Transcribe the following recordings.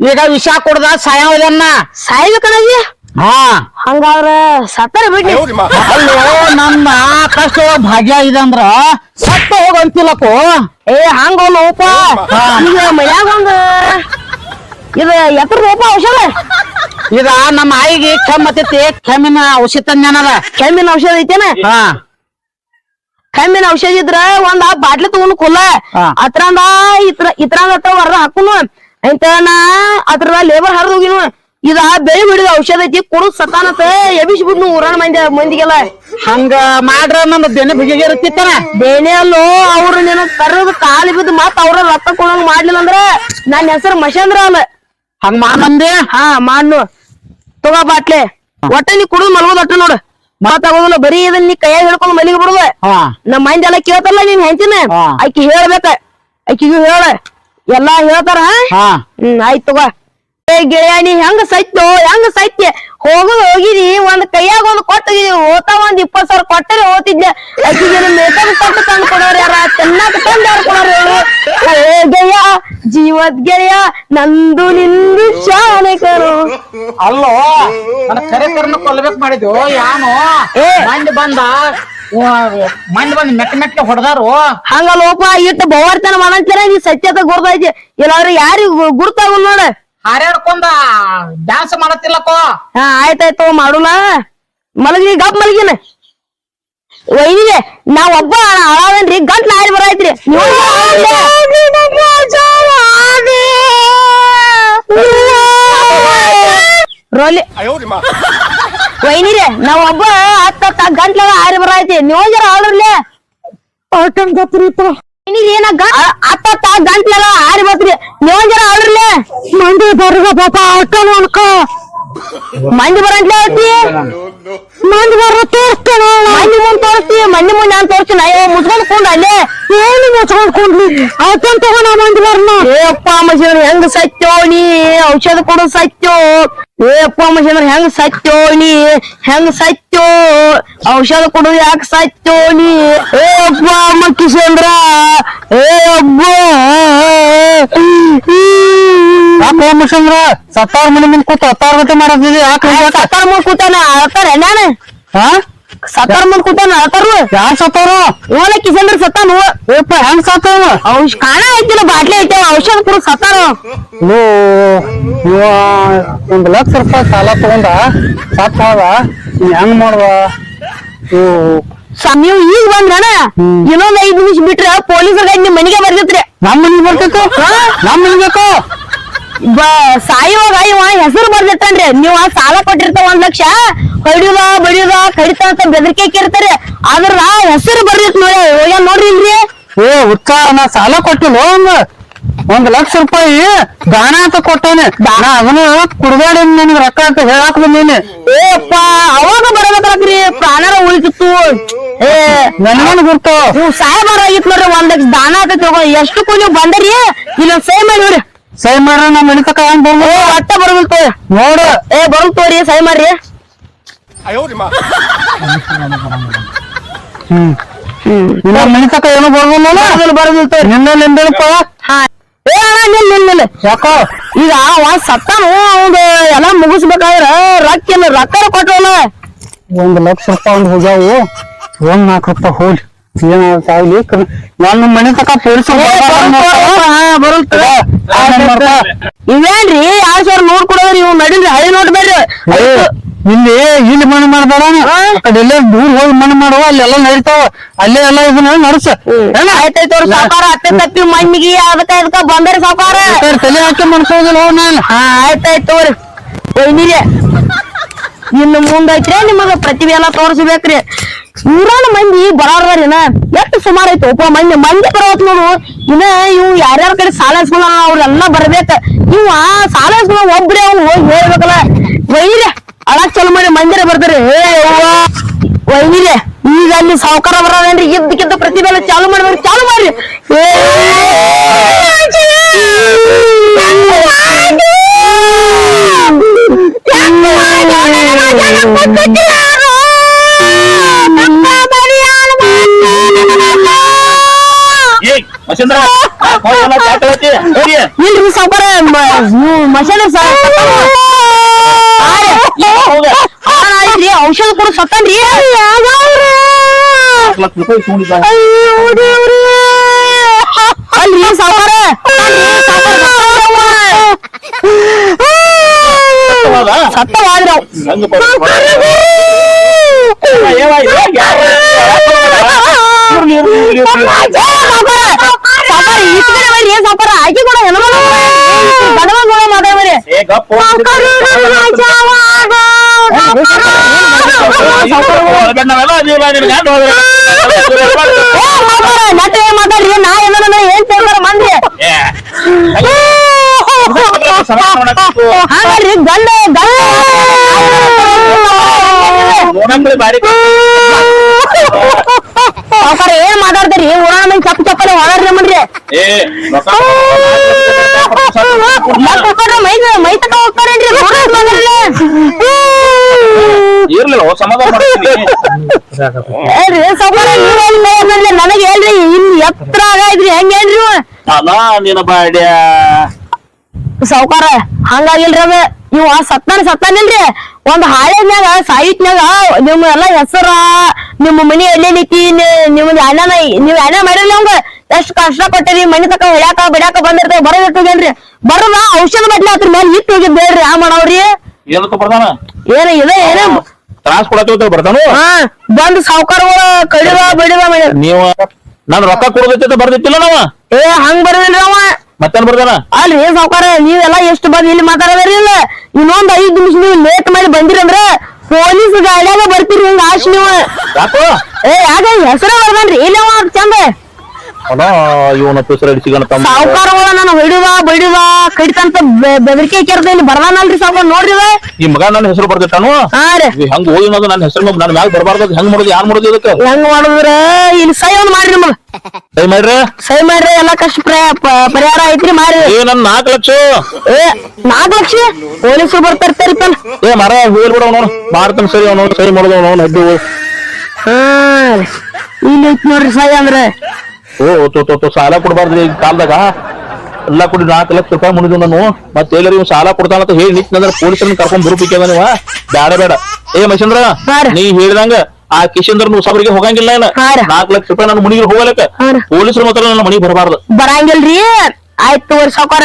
ಈಗ ವಿಷ ಕೊಡದ ಸಾಯವದನ್ನ? ಸಾಯ್ಬೇಕಣ್ಣಿ ಹಾ. ಹಂಗಾದ್ರ ಸತ್ತರ ಬಿಡ್ಲಿ. ಅಲ್ಲೋ ನನ್ನ ಕಷ್ಟ ಭಾಗ್ಯ ಇದಂದ್ರ ಸತ್ತ ಹೋಗಂತಿಲ್ಲಕೋ ಏ ಹಂಗ ನೋಪ ಈಗ ಮನ್ಯಾಗ ಒಂದ್ ಇದು ಎತ್ರ ಉಪ ಔಷಧ. ಇದ ನಮ್ಮ ಆಯಿಗೆ ಕೆಮ್ಮ ಹತ್ತೈತಿ. ಕೆಮ್ಮಿನ ಔಷಧ ತಂದ್ಯಾನದ ಕೆಮ್ಮಿನ ಔಷಧ ಐತೇನ? ಹಾ. ಕೆಮ್ಮಿನ ಔಷಧ ಇದ್ರ ಒಂದ್ ಬಾಟ್ಲಿ ತಗೊಂಡು ಕುಲ್ಲ. ಹಾ. ಅದ್ರಂದ ಇತ್ರ ಇತ್ರಂದ ಹೊರ ಹಾಕುನು. ಅಂತ ನಾ ಅದ್ರ ಲೇಬರ್ ಹರಿದು ಹೋಗಿನ ಇದ ಬೆಳಿ ಬಿಡಿದ ಔಷಧ ಐತಿ ಕೊಡು ಸತಾನತ ಎಬಿಸ್ ಬಿಡ್ನು ಊರಣ ಮಂದಿ ಮಂದಿಗೆಲ್ಲ. ಹಂಗ ಮಾಡ್ರ ನನ್ನ ಬೆನೆ ಬಿಗಿಗೆ ಇರುತ್ತಿತ್ತನ? ಬೇನೆ ಅಲ್ಲೋ ಅವ್ರು ನಿನ್ನ ಕರ್ರದ್ ಕಾಲು ಬಿದ್ದು ಮತ್ತ ಅವ್ರ ರಕ್ತ ಕೊಡಂಗ್ ಮಾಡ್ಲಿಲ್ಲ ಅಂದ್ರ ನನ್ನ ಹೆಸರು ಮಶೇಂದ್ರ ಅಲ್ಲ. ಹಂಗ ಮಾಡಂದೆ ಹಾ ಮಾಡ್ನು ತಗೋ ಬಾಟ್ಲೆ. ಒಟ್ಟ ನೀ ಕುಡಿದು ಮಲಗೋದು ಒಟ್ಟ ನೋಡು. ಮಾತಾಗೋದಿಲ್ಲ ಬರೀ ಇದನ್ನ ನೀ ಕೈಯಾಗ ಹಿಡ್ಕೊಂಡು ಮಲಿಗೆ ಬಿಡುದ. ನಮ್ಮ ಮಂದಿ ಎಲ್ಲ ಕೇಳ್ತಲ್ಲ ನೀನ್ ಹೆಂಚಿನ. ಆಕಿ ಹೇಳ್ಬೇಕ. ಆಕಿಗೂ ಹೇಳ. ಎಲ್ಲಾ ಹೇಳ್ತಾರ? ಹಾ. ಹ್ಮ್ ಆಯ್ತ್ ತಗೋ. ಏ ಗೆಳೆಯ ನೀ ಹೆಂಗ ಸೈತ್ಯೋ ಹೆಂಗ ಸೈತ್ಯ? ಹೋಗುದು ಹೋಗಿದಿ ಒಂದ್ ಕೈಯಾಗ ಒಂದ್ ಕೊಟ್ಟಿದಿ ಹೋತಾ ಒಂದ್ ಇಪ್ಪತ್ ಸಾವಿರ ಕೊಟ್ಟರೆ ಹೋತಿದ್ದೆ ಮೇಕಪ್ ಕೊಟ್ಟು ತಂದು ಕೊಡೋರ್ ಯಾರ? ಚೆನ್ನಾಗ್ ತಂದು ಯಾರು ಕೊಡೋರ್ ಹೇಳು. ಏ ಗೆಳೆಯ ಜೀವದ್ ಗೆಳೆಯ ನಂದು ನಿಂದು ಶಾನಕರು ಅಲ್ಲೋ ನನ್ನ ಕರೆ ಕರ್ನ ಕೊಲ್ಬೇಕು ಮಾಡಿದ್ವು ಯಾನು? ಏ. ಮಂದಿ ಬಂದ. ಮಂದಿ ಬಂದ್ ಮೆಟ್ಟ ಮೆಟ್ಟ ಹೊಡೆದಾರು ಹಂಗ ಲೋಪ ಇಟ್ಟು ಬಹುವರ್ತನ ಮಾಡಂತೀರ ನೀ ಸತ್ಯತ ಗುರ್ತೈತಿ ಇಲ್ಲಾಂದ್ರೆ ಯಾರಿಗ್ ಗುರ್ತಾಗಲ್ ನೋಡ ಹಾರ್ಯಾಡ್ಕೊಂಡ ಡ್ಯಾನ್ಸ್ ಮಾಡತ್ತಿಲ್ಲಕೋ ಹಾ ಆಯ್ತಾಯ್ತು ಮಾಡುಲ ಮಲಗಿ ಗಪ್ ಮಲಗಿನ ಒಯ್ದಿದೆ ನಾ ಒಬ್ಬ ಅಳವೇನ್ರಿ ಗಂಟ್ಲ ನಾಯಿ ಬರೈತ್ರಿ ರೋಲಿ ವೈನಿರೆ ನಾವ್ ಒಬ್ಬ ಹತ್ತ ಗಂಟ್ಲಾಗ ಆರಿ ಬರೈತಿ ನೀವು ಜರ ಆಡ್ರಲ್ಲೇ ವೈನಿರಿ ನಾ ಹತ್ತ ಗಂಟ್ಲ ಆರಿ ಬರ್ತ್ರಿ. ನೀವು ಜರ ಆಡ್ರಲ್ಲೇ ಮಂದಿ ಬರ್ಗ ಪಾಪ ಅನ್ಕೋ ಮಂದಿ ಬರಂಟ್ಲೆ ಐತಿ ಮಂದಿ ಬರ ತೋರಿಸ್ತೇನೆ ಮಂದಿ ಮುಂದೆ ತೋರಿಸ್ತೀವಿ ಮಂದಿ ಮುಂದೆ ನಾನು ತೋರಿಸ್ತೀನಿ ಅಯ್ಯೋ ಮುಚ್ಕೊಂಡ್ ಕುಂಡ ಅಲ್ಲೇ? ಏನು ಮುಚ್ಕೊಂಡ್ ಕುಂಡ್ಲಿ? ಅವತ್ತನ್ ತಗೊಂಡ ಮಂದಿ ಬರ್ನ. ಏಪ್ಪ ಮನುಷ್ಯನ ಹೆಂಗ್ ಸತ್ಯೋ ನೀ? ಔಷಧ ಕೊಡು ಸತ್ಯೋ? ಏಪ್ಪ ಮನುಷ್ಯನ ಹೆಂಗ್ ಸತ್ಯೋ ನೀ? ಹೆಂಗ್ ಸತ್ಯೋ? ಔಷಧ ಕೊಡು ಯಾಕೆ ಸತ್ಯೋ ನೀ? ಏ ಅಪ್ಪ ಕಿಶೇಂದ್ರ ಏ ಅಬ್ಬ ಯಾಕೆ ಮುಷಂದ್ರ ಸತ್ತಾರ ಮನೆ ಮುಂದೆ ಕೂತ ಹತ್ತಾರ ಗಂಟೆ ಮಾಡತ್ತಿದ್ವಿ ಯಾಕೆ ಸತ್ತಾರ ಮುಂದೆ ಕೂತಾನ? ಹತ್ತಾರ ನಾನು? ಹಾ? ಸತ್ತಾರ ಮುಂದ್ ಕುಟ್ಟಾನ ಅಳ್ತಾರು ಯಾರ್ ಸತ್ತಾರು ಓಲೆ ಕಿಸಂದ್ರ ಸತ್ತಾನು ಏಪ್ಪ ಹೆಂಗ್ ಸತ್ತಾವ ಔಷ್ ಕಾಣ ಐತಿಲ್ಲ ಬಾಟ್ಲಿ ಐತೆ ಔಷಧ ಕೂಡ ಸತ್ತಾರ ಓ ಒಂದ್ ಲಕ್ಷ ರೂಪಾಯಿ ಸಾಲ ತಗೊಂಡ ಸತ್ ಹೋದ ನೀ ಹೆಂಗ್ ಮಾಡುವ ಓ ನೀವು ಈಗ ಬಂದ್ರಣ ಇನ್ನೊಂದ್ ಐದ್ ನಿಮಿಷ ಬಿಟ್ರೆ ಪೊಲೀಸರ ನಿಮ್ ಮನೆಗೆ ಬರ್ತಿತ್ರಿ ನಮ್ಮ ಮನೆಗೆ ಬರ್ತಿತ್ತು? ನಮ್ಮ ಮನೆಗೆ ಸಾಯುವಾಗ ಇವ ಹೆಸರು ಬರ್ದಿಟ್ಟನ್ರಿ ನೀವು ಸಾಲ ಕೊಟ್ಟಿರ್ತಾವ ಒಂದ್ ಲಕ್ಷ. ಕಡಿದ ಬಡಿದ ಕಡಿತ ಅಂತ ಬೆದರಿಕೆ ಕೇಳ್ತಾರೆ. ಆದ್ರ ಹೆಸರು ಬರ್ಬೇಕು ನೋಡಿ ಹೋಗ್ಯಾನ ನೋಡ್ರಿ ಇಲ್ರಿ. ಏ ಉತ್ತಾ ನಾ ಸಾಲ ಕೊಟ್ಟಿಲ್ಲ ಒಂದ್. ಒಂದ್ ಲಕ್ಷ ರೂಪಾಯಿ ದಾನ ಅಂತ ಕೊಟ್ಟಾನೆ ದಾನ? ಅದನ್ನ ಕುಡ್ಬೇಡ ನಿನ್ ರೊಕ್ಕ ಅಂತ ಹೇಳಾಕ ಬಂದೀನಿ. ಏಪ್ಪ ಅವಾಗ ಬರಬೇಕ್ರಿ ಪ್ರಾಣರ ಉಳಿತಿತ್ತು ಏ ನನ್ಗನ್ ಗುರ್ತು? ನೀವು ಸಾಯಬಾರ ಆಗಿತ್ತು ನೋಡ್ರಿ ಒಂದ್ ಲಕ್ಷ ದಾನ ಅಂತ ತಗೋ ಎಷ್ಟು ಕೂಲಿ ಬಂದ್ರಿ? ಇಲ್ಲೊಂದ್ ಸೈ ಮಾಡಿವ್ರಿ ಸೈ ಮಾಡ್ರಿ ನಮ್ಮ ಮನೆ ತಕ ಬಂದ್ ಬರ್ಬೇಕು ನೋಡು. ಏ ಬರ್ಬೇಕು ತೋರಿ ಸೈ ಮಾಡ್ರಿ. ಹ್ಮ್ ಇಲ್ಲ ಏನು ನಿನ್ನ ಏ ಅಣ್ಣ ನಿಲ್ ನಿಲ್ ನಿಲ್ ಯಾಕೋ? ಈಗ ಅವ ಸತ್ತಾನು ಅವಂದು ಎಲ್ಲ ಮುಗಿಸ್ಬೇಕಾದ್ರ ರೊಕ್ಕ ರೊಕ್ಕ ಕೊಟ್ಟವಲ್ಲ ಒಂದ್ ಲಕ್ಷ ರೂಪಾಯಿ ಒಂದ್ ಹೋಗ್ಯಾವು. ಒಂದ್ ನಾಲ್ಕು ರೂಪಾಯಿ ಹೋಗ್ಲಿ. ಏನಾಗ್ಲಿ ನನ್ನ ಮನೆ ತಕ ಪೊಲೀಸ್ ಬರಲ್ ಇವೇನ್ರಿ ಎರಡ್ ಸಾವಿರ ನೋಟ್ ಕೊಡೋದ್ರಿ ಇವ್ ನಡೀರಿ ಹಳಿ ನೋಟ್ ಬೇಡ್ರಿ. ಇಲ್ಲಿ ಇಲ್ಲಿ ಮನೆ ಮಾಡ್ಬೇಡ ಕಡೆಲ್ಲ ದೂರ ಹೋಗಿ ಮಣ್ಣು ಮಾಡುವ ಅಲ್ಲೆಲ್ಲ ನಡೀತಾವ. ಅಲ್ಲೇ ಎಲ್ಲ ಇದನ್ನ ನಡ್ಸ. ಆಯ್ತಾಯ್ತು ಅವ್ರ ಸಾಕಾರ ಅತ್ತೆ ತಪ್ಪಿ ಮಣ್ಣಿಗೆ ಅದಕ್ಕ ಇದಕ್ಕ ಬಂದರೆ ಸಾಕಾರ ತಲೆ ಹಾಕಿ ಮಾಡ್ಕೋದಿಲ್ಲ ಹೋಗ್ ನಾನು. ಆಯ್ತಾಯ್ತು ತೋರಿ ಒಯ್ನಿರಿ ಇನ್ನು ಮುಂದೈತ್ರಿ ನಿಮಗ ಪ್ರತಿಭೆ ಎಲ್ಲ ತೋರಿಸ್ಬೇಕ್ರಿ. ನೂರಾರು ಮಂದಿ ಬರಾರ್ದಾರಿನ ಎಷ್ಟು ಸುಮಾರು ಐತಿ ಒಬ್ಬ ಮಂದಿ. ಮಂದಿ ಬರೋತ್ ನೋಡು. ಇನ್ನ ಇವ್ ಯಾರ್ಯಾರ ಕಡೆ ಸಾಲ ಅವ್ರೆಲ್ಲ ಬರ್ಬೇಕ. ಇವ ಸಾಲ ಒಬ್ರೇ ಅವ್ನು ಹೋಗಿ ಹೇಳ್ಬೇಕಲ್ಲ. ಒಯ್ನಿರಿ ಅಳಕ್ ಚಲೋ ಮಾಡಿ ಮಂದಿರ ಬರ್ತಾರೆ. ಏ ಅವ್ವ ಒಯ್ನಿರಿ ಈಗ ಅಲ್ಲಿ ಸಾವುಕಾರ ಬರೋದೇನ್ರಿ? ಇದ್ದಕ್ಕಿಂತ ಪ್ರತಿಭೆ ಎಲ್ಲ ಚಾಲು ಮಾಡ್ಬೇಕು ಚಾಲು ಮಾಡ್ರಿ. ಏಯ್ ಮಸೇಂದ್ರ ಎಲ್ಲ ಚಾಟ ಐತಿ ಹೋಗಿ. ಇಲ್ರಿ ಸಾವುಕಾರ ಮಸಾಲೆ ಹೌದಾ ಆಯ್ತ್ರಿ ಔಷಧ ಕೊಡು ಸತ್ತನ್ರಿ ಅಲ್ರಿ ಸಾವುಕಾರ ಸತ್ತವಾದ್ರ ಸಾವುಕಾರ ಆಕಿ ಕೂಡ ಹೆಣ್ಮಗಳು ನಟ ಮಾತಾಡ್ರಿ ನಾ ಏನಾರ ಏನ್ ಕೇಳ್ತಾರ ಮಂದಿ. ಹಾಗಾದ್ರಿ ಗಂಡ ಗಂಡ. ಸಾವುಕಾರ ಏನ್ ಮಾತಾಡ್ತಾರಿ? ಊರ ಮಂದಿ ಚಪ್ಪ ಚಪ್ಪಲೆ ಹೊಡ್ರಿ ಮಾಡ್ರಿ ಮತ್ತ್ ಇರ್ಲಿಲ್ಲ ಸಮಾಧಾನ ಮಾಡ್ತೀನಿ. ನನಗೆ ಹೇಳ್ರಿ ಇಲ್ಲಿ ಎತ್ತರ ಆಗೈತ್ರಿ ಹೆಂಗ ಹೇಳ್ರಿ? ಅಲ್ಲ, ನಿನ್ನ ಬಾಡ್ಯ ಸಾವುಕಾರ, ಹಂಗಾಗಿಲ್ರಿ ಅದ. ಇವ ಸತ್ತಾನ ಸತ್ತಾನಿಲ್ರಿ. ಒಂದ್ ಹಾಳೆನ್ಯಾಗ ಸಾಹಿತ್ಯಾಗ ನಿಮ್ ಎಲ್ಲಾ ಹೆಸರ, ನಿಮ್ಮ ಮನಿ ಎಲ್ಲೇನೈತಿ ನಿಮ್ದು ಅಣ್ಣನ ನೀವ್ ಅಣ್ಣ ಮಾಡಿರ್ಲಿ ಅವಂಗ. ಎಷ್ಟ್ ಕಷ್ಟ ಪಟ್ಟಿರಿ ಮನಿ ತಕ ಹೇಳಾಕ ಬಿಡಾಕ ಬಂದಿರ್ತೇವೆ ಬರೋದ್ ಇಟ್ಟೋಗೇನ್ರಿ ಬರೋದ ಔಷಧ ಬಟ್ಲೆ ಅದ್ರ ಮೇಲೆ ಇಟ್ಟು ಹೋಗಿದ್ ಬೇಡ್ರಿ ಆ ಮಾಡವ್ರಿ. ಏನಕ್ಕ ಬರ್ತಾನ ಏನ ಇದೆ ಏನೇ? ತ್ರಾಸ್ ಕೊಡತ್ತ ಬರ್ತಾನು ಹಾ ಬಂದ್ ಸಾವುಕಾರಗಳ ಕಡಿದ ಬಿಡಿದ ನೀವು ನಾನು ರೊಕ್ಕ ಕೊಡೋದೈತೆ ಬರ್ದಿತ್ತಿಲ್ಲ ನಾವ? ಏ ಹಂಗ್ ಬರ್ದಿಲ್ರಿ ಅವ. ಮತ್ತೇನ್ ಬರ್ತಾನ ಅಲ್ರಿ ಸಾವುಕಾರ ನೀವೆಲ್ಲ ಎಷ್ಟು ಬಂದ್ ಇಲ್ಲಿ ಮಾತಾಡೋದ್ರಿ ಇಲ್ಲ? ಇನ್ನೊಂದ್ ಐದ್ ನಿಮಿಷ ನೀವು ಲೇಟ್ ಮಾಡಿ ಬಂದಿರಂದ್ರೆ ಪೊಲೀಸ್ ಗಾಡ್ಯಾಗ ಬರ್ತೀರಿ ಹಿಂಗ ಆಶ್ ನೀವು. ಏ ಯಾಕ ಹೆಸರ ಬರ್ದನ್ರಿ? ಇಲ್ಲ ಚಂದ. ಅಲ್ಲ ಇವನ ಹೆಸರು ಅಡಿಸಿಗಣ ತಮ್ಮ. ಸಾವುಕಾರಗಳ ನಾನು ಹೊಡಿದ ಬಡಿದ ಕಡಿತಂತ ಬೆದರಿಕೆ ಹಾಕ್ಯಾರ್ದ ಇಲ್ಲಿ ಬರ್ದಾನಲ್ರಿ ಸಾವುಕಾರ ನೋಡ್ರಿ ಇವ. ಈ ಮಗ ನನ್ನ ಹೆಸರು ಬರ್ದಿಟ್ಟಾನು ಹಂಗ ಹೋಗಿ ಅನ್ನೋದು ನನ್ನ ಹೆಸರು ನನ್ನ ಮ್ಯಾಗ ಬರಬಾರ್ದು ಹೆಂಗ್ ಮಾಡೋದು ಯಾರು ಮಾಡೋದು ಇದಕ್ಕೆ? ಹೆಂಗ್ ಮಾಡಿದ್ರ? ಇಲ್ಲಿ ಸೈ ಒಂದ್ ಮಾಡ್ರಿ ನಿಮಗ್ ಸೈ ಮಾಡ್ರಿ. ಸೈ ಮಾಡ್ರಿ ಎಲ್ಲಾ ಕಷ್ಟ ಪರಿಹಾರ ಐತ್ರಿ ಮಾಡ್ರಿ ಏ ನನ್ ನಾಲ್ಕು ಲಕ್ಷ. ಏ ನಾಲ್ಕು ಲಕ್ಷ? ಪೊಲೀಸರು ಬರ್ತಾರ್ತಾರಿಪ್ಪ ಏ ಮರ ಹೋಗ್ಲಿ ಬಿಡ ಅವನು ಮಾಡ್ತಾನೆ ಸರಿ ಅವನು ಸೈ ಮಾಡೋದು ಅವನು ಅಡ್ಡಿ ಹಾ ಇಲ್ಲಿ ಐತ್ ನೋಡ್ರಿ ಸೈ ಅಂದ್ರೆ. ಓ ತೋ ತೋ ಸಾಲ ಕೊಡಬಾರ್ದು ಈ ಕಾಲದಾಗ. ಎಲ್ಲ ಕೊಡಿ ನಾಲ್ಕು ಲಕ್ಷ ರೂಪಾಯಿ ಮುಗಿದು ನಾನು. ಮತ್ತೆ ಎಲ್ಲರೂ ಇವ್ ಸಾಲ ಕೊಡ್ತಾನ ಅಂತ ಹೇಳಿ ನಿಂತ್ನಂದ್ರ ಪೊಲೀಸರನ್ನ ಕರ್ಕೊಂಡ್ ಬರುಪಿಕ್ಯದ ನೀವ ಬೇಡ ಬೇಡ ಏ ಮಹೇಂದ್ರ ಹಾ ರೀ. ನೀ ಹೇಳಿದಂಗ ಆ ಕಿಶಂದ್ರ ಸಬರಿಗೆ ಹೋಗಂಗಿಲ್ಲ ಏನ. ನಾಲ್ಕು ಲಕ್ಷ ರೂಪಾಯಿ ನನ್ನ ಮನಿಗೆ ಹೋಗಲಕ್ಕ. ಹಾ ರೀ. ಪೊಲೀಸರು ಮಾತ್ರ ನನ್ನ ಮನಿಗೆ ಬರಬಾರ್ದು. ಬರಂಗಿಲ್ರಿ. ಆಯ್ತು ಸಾವ್ಕಾರ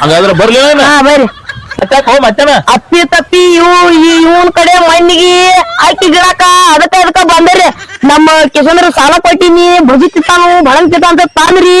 ಹಂಗಾದ್ರೆ ಬರ್ಲಿಲ್ಲ ಬರ್ರಿ. ಮತ್ತೆ ಅಪ್ಪಿ ತಪ್ಪಿ ಇವು ಇವನ್ ಕಡೆ ಮಣ್ಣಿಗೆ ಹಾಕಿ ಗಿಡಕ ನಮ್ಮ ಕಿಶಂದ್ರ ಸಾಲ ಕೊಟ್ಟಿನಿ, ಭಜಿ ತಿತ್ತಾನು ಬಳಂಗ್ ತಿತ್ತ ಅಂತ ತಾನ್ರಿ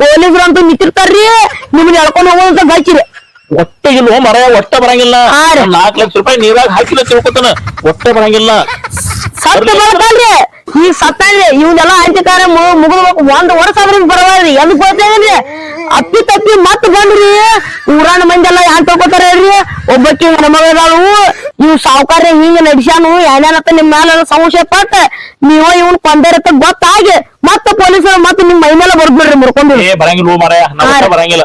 ಪೊಲೀಸರು ಅಂತೂ ನಿಂತಿರ್ತಾರ್ರಿ. ನಿಮ್ನ ಎಳ್ಕೊಂಡು ಹೋಗೋದಂತ ಬೈಕಿರಿ ಒಟ್ಟೆ ಇಲ್ಲ ಮರ ಒಟ್ಟೆ ಬರಂಗಿಲ್ಲ. ರೀ. ನಾಲ್ಕು ಲಕ್ಷ ರೂಪಾಯಿ ನೀರಾಗ ಹಾಕಿಲ್ಲ ತಿಳ್ಕೊತಾನ. ಒಟ್ಟೆ ಬರಂಗಿಲ್ಲ. ಸತ್ತ ಬರ್ತಾನ್ರಿ ಈ ಸತ್ತ ಇವನ್ನೆಲ್ಲ ಅಂತ್ಯಕಾರ ಮುಗಿದ್ಬೇಕು. ಒಂದ್ ವರ್ಷ ಆದ್ರೆ ಬರವಾದ್ರಿ ಎದ್ ಗೊತ್ತೇನ್ರಿ ಅಪ್ಪಿ ತಪ್ಪಿ ಮತ್ ಬಂದ್ರಿ. ಊರಾಣ ಮಂದಿ ಎಲ್ಲ ಯಾನ್ ತಗೋತಾರ ಹೇಳ್ರಿ ಒಬ್ಬಕ್ಕಿ ಹೆಣ್ಮಗಳದಾಳು ಇವ್ ಸಾವುಕಾರ ಹಿಂಗ ನಡ್ಸ್ಯಾನು. ಏನೇನತ್ತ ನಿಮ್ ಮ್ಯಾಲ ಸಂಶಯ ಪಟ್ಟ ನೀವ ಇವನ್ ಕೊಂದರತ್ತ ಗೊತ್ತಾಗಿ ಮತ್ತ ಪೊಲೀಸರು ಮತ್ತ ನಿಮ್ ಮೈ ಮೇಲೆ ಬರ್ಬಿಡ್ರಿ ಮುರ್ಕೊಂಡು ಬರಂಗಿಲ್ಲ ಬರಂಗಿಲ್ಲ.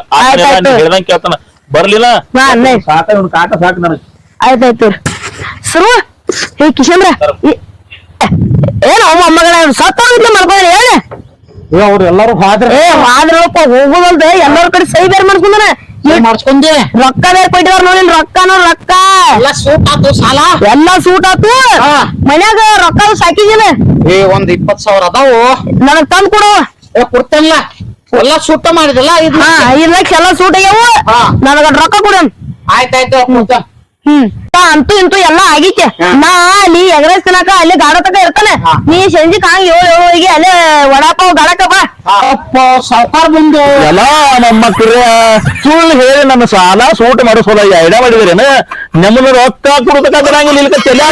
ಕೇಳ್ತಾನ. ಬರ್ಲಿಲ್ಲ? ಆ ನೈ. ಸಾಕ ಇವ್ನ ಕಾಟ ಸಾಕು ನನಗೆ. ಆಯ್ತಾಯ್ತು ಸರು ಹೇ ಕಿಶಂದ್ರ ಏನು ಏನೋ ಮೊಮ್ಮಗಳ ಸತ್ತೋಗಿದ್ಲ ಮಾಡ್ಕೊಂಡ್ರಿ ಹೇಳಿ. ಅವ್ರು ಎಲ್ಲಾರು ಹಾದ್ರ. ಏ ಆದ್ರಪ್ಪ ಹೋಗೋದಲ್ದೆ ಎಲ್ಲರ ಕಡೆ ಸೈ ಬೇರೆ ಮಾಡ್ಕೊಂಡಾನ ಮಾಡ್ಸ್ಕೊಂಡೆ. ರೊಕ್ಕ ಬೇರೆ ಕೊಟ್ಟಿದಾರ ನೋಡಿ ರೊಕ್ಕನ ರೊಕ್ಕ. ಎಲ್ಲ ಸೂಟ್ ಆತು ಸಾಲ? ಎಲ್ಲ ಸೂಟ್ ಆತು. ಮನ್ಯಾಗ ರೊಕ್ಕ ಸಾಕಿದಿನ. ಏ ಒಂದ್ ಇಪ್ಪತ್ ಸಾವಿರ ಅದಾವು. ನನಗ್ ತಂದ್ ಕೊಡು ಏ ಕೊಡ್ತೇನಲ್ಲ? ಎಲ್ಲ ಸೂಟ ಮಾಡಿದಲ್ಲ ಇದು ಇಲ್ಲ ಎಲ್ಲ ಲಕ್ಷ ಎಲ್ಲಾ ಸೂಟ್ ಆಗ್ಯಾವು. ನನಗ ರೊಕ್ಕ ಕೊಡು ಆಯ್ತಾಯ್ತು ಕೊಡ್ತ ಹ್ಮ್ ಅಂತೂ ಇಂತೂ ಎಲ್ಲಾ ಆಗೈತೆ ನಾ ಅಲ್ಲಿ ಎಗ್ರೆಸ್ ತಿನ್ನಕ ಅಲ್ಲಿ ಗಾಡ ತಕ ಇರ್ತಾನೆ ನೀ ಸಂಜೆ ಕಾಂಗ್ ಏಳು ಏಳುವರೆಗೆ ಅಲ್ಲೇ ವಡಾಪಾವ್ ಗಾಡಕ ಬಾ ಅಪ್ಪ ಸಾವ್ಕಾರ್ ಬಂದು ಎಲ್ಲ ನಮ್ಮ ಕಿರ ಸುಳ್ಳು ಹೇಳಿ ನಮ್ಮ ಸಾಲ ಸೂಟ್ ಮಾಡಿಸೋದ ಐಡಿಯಾ ಮಾಡಿದ್ರೇನ ನಮ್ಮನ್ನ ರೊಕ್ಕ ಕೊಡ್ಬೇಕಾಗಿರಂಗಿಲ್ಲ ಇಲ್ಕ ತಲೆ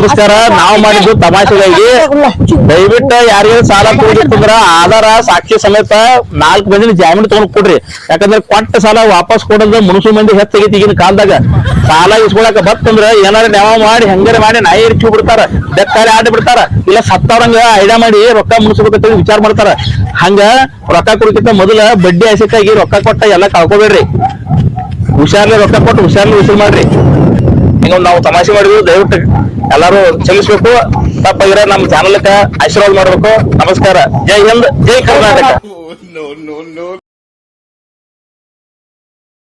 ನಮಸ್ಕಾರ, ನಾವು ಮಾಡಿದ್ದು ತಮಾಷೆಗಾಗಿ. ದಯವಿಟ್ಟು ಯಾರ್ಯಾರು ಸಾಲ ಕೊಡ್ಬೇಕಂದ್ರ ಆಧಾರ, ಸಾಕ್ಷಿ ಸಮೇತ ನಾಲ್ಕು ಮಂದಿನ ಜಾಮೀನು ತಗೊಂಡ್ ಕೊಡ್ರಿ. ಯಾಕಂದ್ರೆ ಕೊಟ್ಟ ಸಾಲ ವಾಪಸ್ ಕೊಡೋದು ಮುನ್ಸು ಮಂದಿ ಹೆಚ್ಚಾಗೈತಿ ಈಗಿನ ಕಾಲದಾಗ. ಸಾಲ ಇಸ್ಕೊಳಕ ಬತ್ತಂದ್ರ ಏನಾರ ನೆವ ಮಾಡಿ, ಹೆಂಗಾರ ಮಾಡಿ ನಾಯಿ ಇರ್ಚಿ ಬಿಡ್ತಾರ ಬೆಕ್ಕಾರಿ ಆಡಿ ಬಿಡ್ತಾರ, ಇಲ್ಲ ಸತ್ತವ್ರಂಗ ಐಡಿಯಾ ಮಾಡಿ ರೊಕ್ಕ ಮುನ್ಸ್ಬೇಕಂತ ವಿಚಾರ ಮಾಡ್ತಾರ. ಹಂಗ ರೊಕ್ಕ ಕೊಡಕ್ಕಿಂತ ಮೊದಲ ಬಡ್ಡಿ ಹಸಿಕಾಗಿ ರೊಕ್ಕ ಕೊಟ್ಟ ಎಲ್ಲ ಕಳ್ಕೊಬೇಡ್ರಿ. ಹುಷಾರ್ಲಿ ರೊಕ್ಕ ಕೊಟ್ಟು ಹುಷಾರ್ಲಿ ಉಸಿರು ಮಾಡ್ರಿ. ಹಿಂಗ ನಾವು ತಮಾಷೆ ಮಾಡಿದ್ವಿ ದಯವಿಟ್ಟು ಎಲ್ಲರೂ ಚಲಿಸ್ಬೇಕು. ತಪ್ಪಾಗಿರ ನಮ್ಮ ಚಾನಲ್ಕ ಆಶೀರ್ವಾದ ಮಾಡ್ಬೇಕು. ನಮಸ್ಕಾರ. ಜೈ ಹಿಂದ್, ಜೈ ಕರ್ನಾಟಕ. Oh.